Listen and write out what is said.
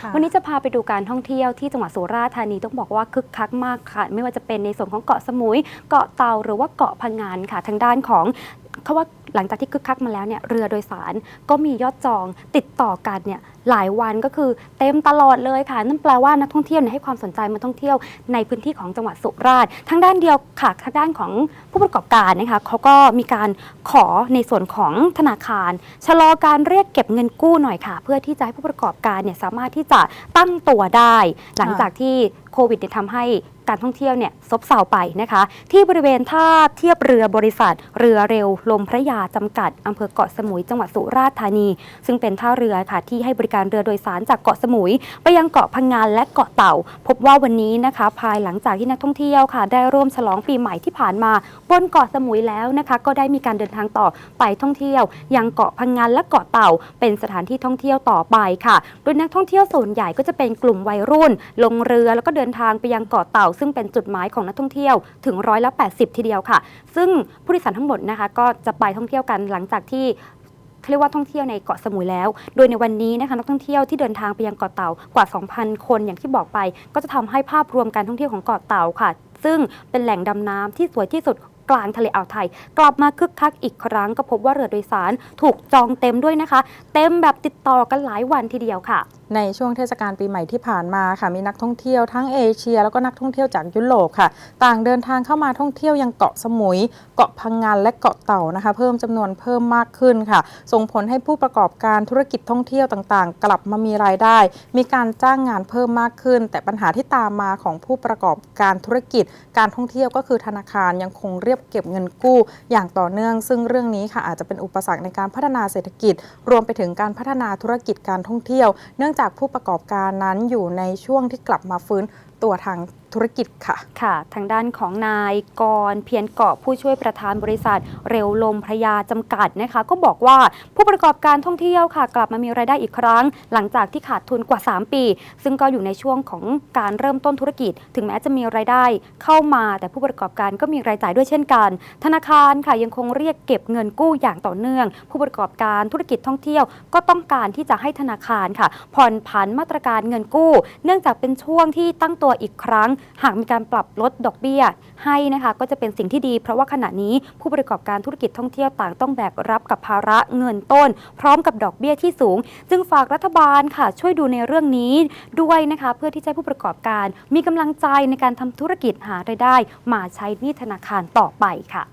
ค่ะ วันนี้จะพาไปดูการท่องเที่ยวที่จังหวัดสุราษฎร์ธานีต้องบอกว่าคึกคักมากค่ะ ไม่ว่าจะเป็นในส่วนของเกาะสมุย เกาะเต่าหรือว่าเกาะพังงานค่ะ ทางด้านของเขาว่า หลังจากที่คึกคักมาแล้วเนี่ยเรือโดยสารก็มียอดจองติดต่อกันเนี่ยหลายวันก็คือเต็มตลอดเลยค่ะ นั่นแปลว่านักท่องเที่ยวเนี่ยให้ความสนใจมาท่องเที่ยวในพื้นที่ของจังหวัดสุราษฎร์ทางด้านเดียวค่ะทางด้านของผู้ประกอบการนะคะเขาก็มีการขอในส่วนของธนาคาร ชะลอการเรียกเก็บเงินกู้หน่อยค่ะ เพื่อที่จะให้ผู้ประกอบการเนี่ยสามารถที่จะตั้งตัวได้ หลังจากที่โควิดเนี่ยทำให้การท่องเที่ยวเนี่ยซบเซาไปนะคะ ที่บริเวณท่าเทียบเรือบริษัท เรือเร็วลมพระยาจำกัดอำเภอเกาะสมุยจังหวัดสุราษฎร์ธานี ซึ่งเป็นท่าเรือค่ะที่ให้บริการเรือโดยสารจากเกาะสมุย ไปยังเกาะพังงานและเกาะเต่า พบว่าวันนี้นะคะ ภายหลังจากที่นักท่องเที่ยวค่ะ ได้ร่วมฉลองปีใหม่ที่ผ่านมา บนเกาะสมุยแล้วนะคะ ก็ได้มีการเดินทางต่อไปท่องเที่ยว ยังเกาะพังงานและเกาะเต่า เป็นสถานที่ท่องเที่ยวต่อไปค่ะ โดยนักท่องเที่ยวส่วนใหญ่ก็จะเป็นกลุ่มวัยรุ่น ลงเรือแล้วก็เดินทางไปยังเกาะเต่า ซึ่งเป็นจุดหมายของนักท่องเที่ยวถึงร้อยละ80 ทีเดียวค่ะ ซึ่งผู้โดยสารทั้งหมดนะคะ ก็จะไปท่องเที่ยวกันหลังจากที่เรียกว่าท่องเที่ยวในเกาะสมุยแล้ว โดยในวันนี้นะคะนักท่องเที่ยวที่เดินทางไปยังเกาะเต่ากว่า 2,000 คนอย่างที่บอกไป ก็จะทำให้ภาพรวมการท่องเที่ยวของเกาะเต่าค่ะ ซึ่งเป็นแหล่งดำน้ำที่สวยที่สุดกลางทะเลอ่าวไทย กลับมาคึกคักอีกครั้งก็พบว่าเรือโดยสารถูกจองเต็มด้วยนะคะ เต็มแบบติดต่อกันหลายวันทีเดียวค่ะในช่วงเทศกาลปีใหม่ที่ผ่านมาค่ะมีนักท่องเที่ยวทั้งเอเชีย แล้วก็นักท่องเที่ยวจากยุโรปค่ะ ต่างเดินทางเข้ามาท่องเที่ยวยังเกาะสมุย เกาะพังงานและเกาะเต่านะคะ เพิ่มจำนวนเพิ่มมากขึ้นค่ะ ส่งผลให้ผู้ประกอบการธุรกิจท่องเที่ยวต่างๆ กลับมามีรายได้ มีการจ้างงานเพิ่มมากขึ้น แต่ปัญหาที่ตามมาของผู้ประกอบการธุรกิจ การท่องเที่ยวก็คือธนาคารยังคงเรียบเก็บเงินกู้ อย่างต่อเนื่อง ซึ่งเรื่องนี้ค่ะอาจจะเป็นอุปสรรคในการพัฒนาเศรษฐกิจ รวมไปถึงการพัฒนาธุรกิจการท่องเที่ยวเนื่องจากผู้ประกอบการนั้นอยู่ในช่วงที่กลับมาฟื้นตัวทาง ธุรกิจค่ะ ค่ะ ทางด้านของนายกรเพียรเกาะผู้ช่วยประธานบริษัท เร็วลมพระยาจำกัดนะคะ ก็บอกว่าผู้ประกอบการท่องเที่ยวค่ะ กลับมามีรายได้อีกครั้ง หลังจากที่ขาดทุนกว่า 3 ปี ซึ่งก็อยู่ในช่วงของการเริ่มต้นธุรกิจ ถึงแม้จะมีรายได้เข้ามา แต่ผู้ประกอบการก็มีรายจ่ายด้วยเช่นกัน ธนาคารค่ะยังคงเรียกเก็บเงินกู้อย่างต่อเนื่อง ผู้ประกอบการธุรกิจท่องเที่ยว ก็ต้องการที่จะให้ธนาคารค่ะ ผ่อนผันมาตรการเงินกู้ เนื่องจากเป็นช่วงที่ตั้งตัวอีกครั้งหากมีการปรับลดดอกเบี้ยให้นะคะก็จะเป็นสิ่งที่ดี เพราะว่าขณะนี้ผู้ประกอบการธุรกิจท่องเที่ยวต่างต้องแบกรับกับภาระเงินต้น พร้อมกับดอกเบี้ยที่สูง จึงฝากรัฐบาลค่ะช่วยดูในเรื่องนี้ด้วยนะคะเพื่อที่จะให้ผู้ประกอบการ มีกำลังใจในการทำธุรกิจหารายได้ มาใช้หนี้ธนาคารต่อไปค่ะ